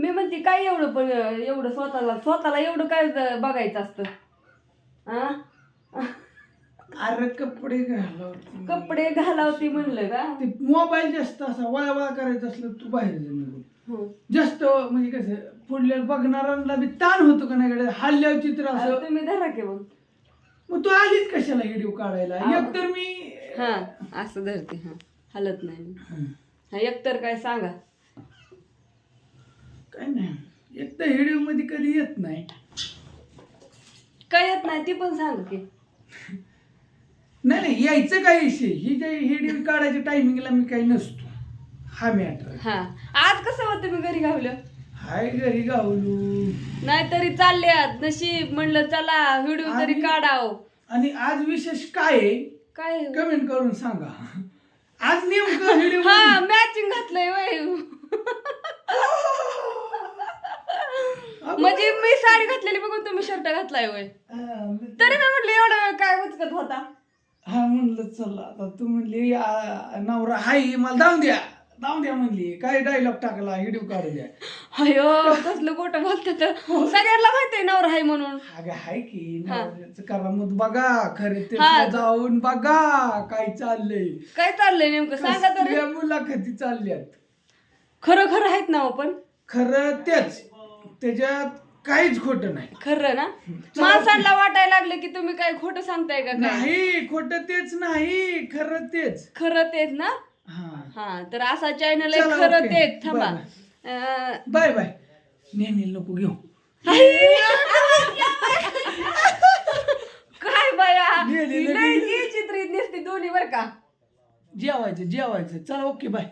मी म्हणते काय एवढं पण एवढं स्वतःला स्वतःला एवढं काय बघायचं असतं आ? अरे कपडे घालावं कपडे घालावती म्हणलं का ते मोबाईल जास्त असा वळा वळा करायचं असलं तू बाहेर जा निघून हं. जास्त म्हणजे कसं पुढल्या बघणाऱ्यांना बी ताण होतो का नाही कडे हल्ल्यावर चित्र आता असं तुम्ही धरा की मग मग तू आलीच कशाला व्हिडिओ काढायला हा. एकतर मी हा असं धरते हा हलत नाही मी. हं. हा एकतर काय सांगा काय नाही. एक तर व्हिडिओमध्ये कधी येत नाही. काय येत नाही ती पण सांग की. नाही नाही यायचं काय विषय? ही जे व्हिडिओ काढायच्या टायमिंगला मी काही नसतो. हा मॅटर हा. आज कसं होतं तुम्ही घरी गावलं? हाय घरी गावलू. नाहीतरी चालले आज नशीब म्हणलं चला व्हिडिओ तरी आणि- काढाव. आणि आज विशेष काय आहे? काय कमेंट करून सांगा. आज नेमकं व्हिडिओ हा मॅचिंग घातलंय वय म्हणजे मी साडी घातलेली बघून तुम्ही शर्ट घातलाय वय तरी मी म्हटलं एवढा वेळ काय उचकत होता? हा म्हणलं चला आता तू म्हणली आ, नवरा हाय मला जाऊन द्या. जाऊन द्या म्हणली. काय डायलॉग टाकला व्हिडिओ काढू द्या. अयो कसलं गोट बोलतात सगळ्यांना माहितीये नवरा हाय म्हणून. अगं हाय की हा. नवऱ्याचं करामत बघा. खरे ते हा. जाऊन बघा काय चाललंय. काय चाललंय नेमकं? सांगा तरी. कसल्या मुलाखती चालल्यात? खरं खरं आहेत ना हो पण? खरं तेच. त्याच्यात काहीच खोटं नाही. खरं ना? माणसांना वाटायला लागलं की तुम्ही काय खोटं सांगताय का काय? नाही खोटं तेच नाही खरं तेच. खरं तेच ना? हा. हा तर असा चॅनल आहे खरं. तेच थांबा. Bye bye. नेहमी नको घेऊ. काय बाया? चित्रित दिसते दोन्ही बर का. जेवायचं जेवायचं. चला ओके बाय.